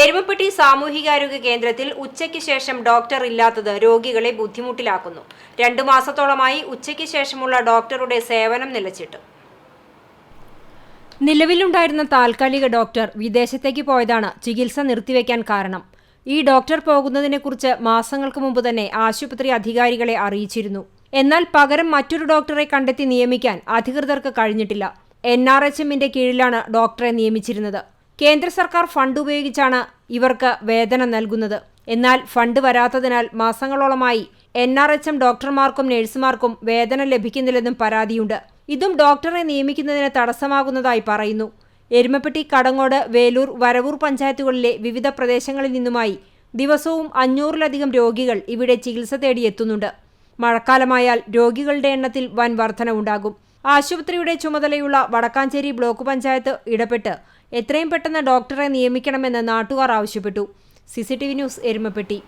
എരുമപ്പെട്ടി സാമൂഹികാരോഗ്യ കേന്ദ്രത്തിൽ ഉച്ചയ്ക്ക് ശേഷം ഡോക്ടർ ഇല്ലാത്തത് രോഗികളെ ബുദ്ധിമുട്ടിലാക്കുന്നു. രണ്ടു മാസത്തോളമായി ഉച്ചയ്ക്ക് ശേഷമുള്ള ഡോക്ടറുടെ സേവനം നിലച്ചിട്ടു. നിലവിലുണ്ടായിരുന്ന താൽക്കാലിക ഡോക്ടർ വിദേശത്തേക്ക് പോയതാണ് ചികിത്സ നിർത്തിവെക്കാൻ കാരണം. ഈ ഡോക്ടർ പോകുന്നതിനെക്കുറിച്ച് മാസങ്ങൾക്ക് മുമ്പ് തന്നെ ആശുപത്രി അധികാരികളെ അറിയിച്ചിരുന്നു. എന്നാൽ പകരം മറ്റൊരു ഡോക്ടറെ കണ്ടെത്തി നിയമിക്കാൻ അധികൃതർക്ക് കഴിഞ്ഞിട്ടില്ല. എൻ ആർ എച്ച് എമ്മിന്റെ കീഴിലാണ് ഡോക്ടറെ നിയമിച്ചിരുന്നത്. കേന്ദ്ര സർക്കാർ ഫണ്ട് ഉപയോഗിച്ചാണ് ഇവർക്ക് വേതനം നൽകുന്നത്. എന്നാൽ ഫണ്ട് വരാത്തതിനാൽ മാസങ്ങളോളമായി എൻ ആർ എച്ച് എം ഡോക്ടർമാർക്കും നഴ്സുമാർക്കും വേതനം ലഭിക്കുന്നില്ലെന്നും പരാതിയുണ്ട്. ഇതും ഡോക്ടറെ നിയമിക്കുന്നതിന് തടസ്സമാകുന്നതായി പറയുന്നു. എരുമപ്പെട്ടി കടങ്ങോട് വേലൂർ വരവൂർ പഞ്ചായത്തുകളിലെ വിവിധ പ്രദേശങ്ങളിൽ നിന്നുമായി ദിവസവും അഞ്ഞൂറിലധികം രോഗികൾ ഇവിടെ ചികിത്സ തേടിയെത്തുന്നുണ്ട്. മഴക്കാലമായാൽ രോഗികളുടെ എണ്ണത്തിൽ വൻ വർധനവുണ്ടാകും. ആശുപത്രിയുടെ ചുമതലയുള്ള വടക്കാഞ്ചേരി ബ്ലോക്ക് പഞ്ചായത്ത് ഇടപെട്ട് എത്രയും പെട്ടെന്ന് ഡോക്ടറെ നിയമിക്കണമെന്ന് നാട്ടുകാർ ആവശ്യപ്പെട്ടു. CCTV news Erumapetty.